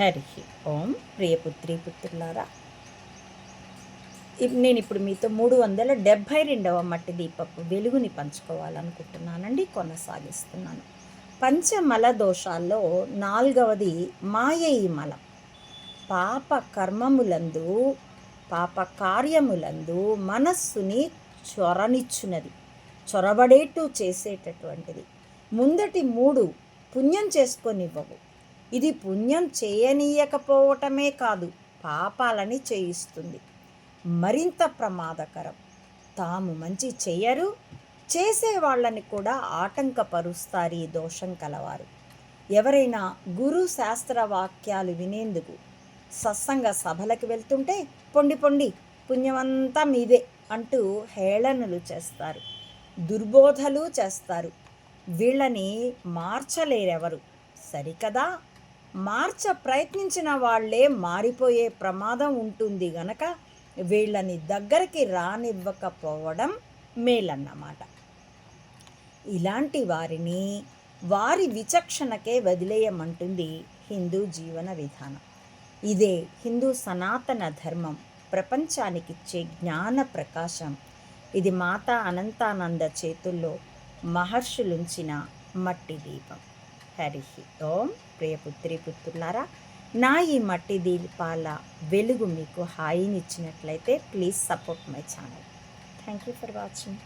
హరి ఓం ప్రియపుత్రి పుత్రులారా. ఇప్- నేను ఇప్పుడు మీతో మూడు వందల డెబ్భై రెండవ మట్టి దీపపు వెలుగుని పంచుకోవాలనుకుంటున్నానండి కొనసాగిస్తున్నాను. పంచమల దోషాల్లో నాలుగవది మాయయి మలం. పాప కర్మములందు పాప కార్యములందు మనస్సుని చొరనిచ్చునది చొరబడేట్టు చేసేటటువంటిది. ముందటి మూడు పుణ్యం చేసుకొనివ్వవు. ఇది పుణ్యం చేయనీయకపోవటమే కాదు పాపాలని చేయిస్తుంది. మరింత ప్రమాదకరం. తాము మంచి చేయరు చేసే వాళ్ళని కూడా ఆటంకపరుస్తారు ఈ దోషం కలవారు. ఎవరైనా గురు శాస్త్ర వాక్యాలు వినేందుకు సత్సంగ సభలకు వెళ్తుంటే పొండి పొండి పుణ్యమంతా మీదే అంటూ హేళనలు చేస్తారు. దుర్బోధలు చేస్తారు. వీళ్ళని మార్చలేరెవరు? సరికదా? మార్చ ప్రయత్నించిన వాళ్ళే మారిపోయే ప్రమాదం ఉంటుంది గనక వీళ్ళని దగ్గరికి రానివ్వకపోవడం మేలన్నమాట. ఇలాంటి వారిని వారి విచక్షణకే వదిలేయమంటుంది హిందూ జీవన విధానం. ఇదే హిందూ సనాతన ధర్మం ప్రపంచానికిచ్చే జ్ఞాన ప్రకాశం. ఇది మాతా అనంతానంద చేతుల్లో మహర్షులుంచిన మట్టి దీపం. హరి ఓం ప్రియపుత్రి పుత్రులారా నా ఈ మట్టి దీపాల వెలుగు మీకు హాయినిచ్చినట్లయితే please support my channel thank you for watching